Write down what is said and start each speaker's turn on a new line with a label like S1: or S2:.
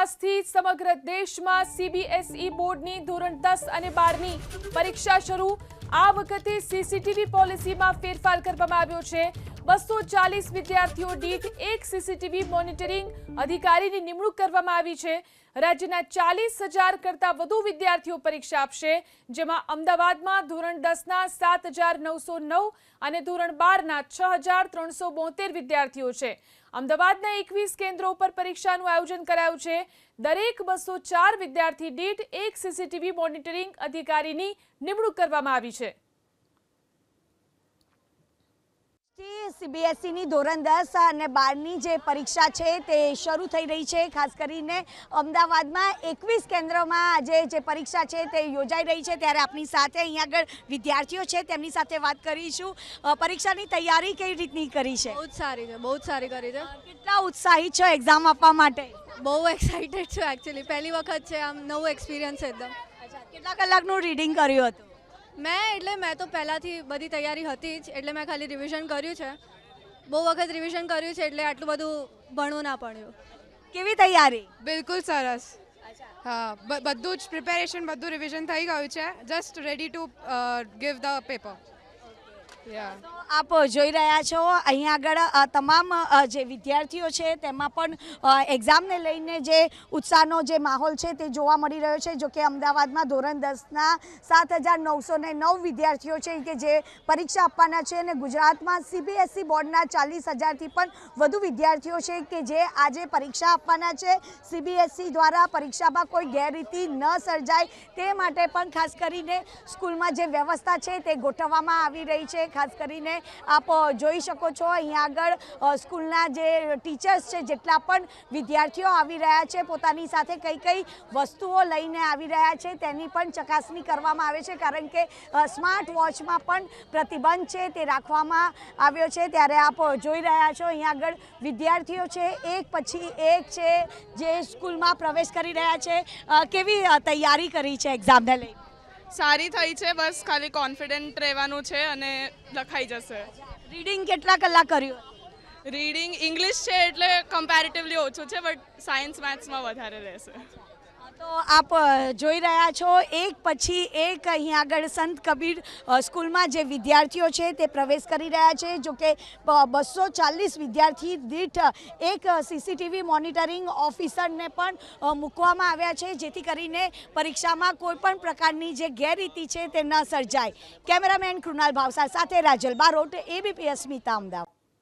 S1: આજથી સમગ્ર દેશમાં સીબીએસઈ બોર્ડની ધોરણ દસ અને બારની પરીક્ષા શરૂ. આ વખતે સીસીટીવી પોલિસીમાં ફેરફાર કરવામાં આવ્યો છે. બસો ચાલીસ વિદ્યાર્થીઓ દીઠ એક સીસીટીવી મોનિટરિંગ અધિકારીની નિમણૂક કરવામાં આવી છે. રાજ્યના ચાલીસ હજાર કરતાં વધુ વિદ્યાર્થીઓ પરીક્ષા આપશે, જેમાં અમદાવાદમાં ધોરણ દસના સાત હજાર નવસો નવ અને ધોરણ બારના છ હજાર ત્રણસો બોતેર વિદ્યાર્થીઓ છે. અમદાવાદના એકવીસ કેન્દ્રો ઉપર પરીક્ષાનું આયોજન કરાયું છે. દરેક બસો ચાર વિદ્યાર્થી દીઠ એક સીસીટીવી મોનિટરિંગ અધિકારીની નિમણૂક કરવામાં આવી છે.
S2: સીબીએસઈની ધોરણ દસ અને બારની જે પરીક્ષા છે તે શરૂ થઈ રહી છે. ખાસ કરીને અમદાવાદમાં એકવીસ કેન્દ્રોમાં આજે જે પરીક્ષા છે તે યોજાઈ રહી છે. ત્યારે આપણી સાથે અહીંયા આગળ વિદ્યાર્થીઓ છે તેમની સાથે વાત કરીશું. પરીક્ષાની તૈયારી કઈ રીતની કરી છે?
S3: બહુ જ સારી છે બહુ જ સારી કરી છે.
S2: કેટલા ઉત્સાહિત છો એક્ઝામ આપવા માટે?
S3: બહુ એક્સાઇટેડ છું એકચ્યુઅલી પહેલી વખત છે આમ નવું એક્સપિરિયન્સ એકદમ.
S2: કેટલા કલાકનું રીડિંગ કર્યું હતું?
S3: મેં એટલે મેં તો પહેલાંથી બધી તૈયારી હતી જ એટલે મેં ખાલી રિવિઝન કર્યું છે. બહુ વખત રિવિઝન કર્યું છે એટલે આટલું બધું ભણવું ના પડ્યું.
S2: કેવી તૈયારી?
S4: બિલકુલ સરસ. હા બ- બધું જ પ્રિપેરેશન બધું રિવિઝન થઈ ગયું છે. Just ready to give the paper
S2: આપ જોઈ રહ્યા છો અહીંયા આગળ તમામ જે વિદ્યાર્થીઓ છે, તેમાં પણ એક્ઝામને લઈને જે ઉત્સાહનો જે માહોલ છે તે જોવા મળી રહ્યો છે, જો કે અમદાવાદમાં ધોરણ દસના સાત હજાર નવસો નવ વિદ્યાર્થીઓ છે, કે જે પરીક્ષા આપવાના છે અને ગુજરાતમાં સીબીએસઈ બોર્ડના ચાલીસ હજારથી પણ વધુ વિદ્યાર્થીઓ છે, કે જે આજે પરીક્ષા આપવાના છે. સીબીએસઈ દ્વારા પરીક્ષામાં કોઈ ગેરરીતિ ન સર્જાય તે માટે પણ ખાસ કરીને સ્કૂલમાં જે વ્યવસ્થા છે તે ગોઠવવામાં આવી રહી છે. ખાસ કરીને આપ જોઈ શકો છો. અહીંયા આગળ સ્કૂલના જે ટીચર્સ છે, જેટલા પણ વિદ્યાર્થીઓ આવી રહ્યા છે, પોતાની સાથે કઈ કઈ વસ્તુઓ લઈને આવી રહ્યા છે, તેની પણ ચકાસણી કરવામાં આવે છે. કારણ કે સ્માર્ટ વોચમાં પણ પ્રતિબંધ છે, તે રાખવામાં આવ્યો છે. ત્યારે આપ જોઈ રહ્યા છો અહીંયા આગળ વિદ્યાર્થીઓ છે, એક પછી એક છે, જે સ્કૂલમાં પ્રવેશ કરી રહ્યા છે. કેવી તૈયારી કરી છે, એક્ઝામને લઈને?
S5: સારી થઈ છે બસ ખાલી કોન્ફિડન્ટ રહેવાનું છે અને લખાઈ જશે.
S2: રીડિંગ કેટલા કલાક કર્યું?
S5: રીડિંગ ઇંગ્લિશ છે એટલે કમ્પેરેટિવલી ઓછું છે બટ સાયન્સ મેથ્સમાં વધારે રહેશે.
S2: તો આપ જોઈ રહ્યા છો, એક પછી એક અહીં આગળ સંત કબીર સ્કૂલમાં જે વિદ્યાર્થીઓ છે તે પ્રવેશ કરી રહ્યા છે જોકે બસો ચાલીસ વિદ્યાર્થી દીઠ એક સીસીટીવી મોનિટરિંગ ઓફિસરને પણ મૂકવામાં આવ્યા છે, જેથી કરીને પરીક્ષામાં કોઈપણ પ્રકારની જે ગેરરીતિ છે તે ન સર્જાય. કેમેરામેન કૃણાલ ભાવસાર સાથે રાજલ બારોટ એબીપીએસ સ્મિતા અમદાવાદ.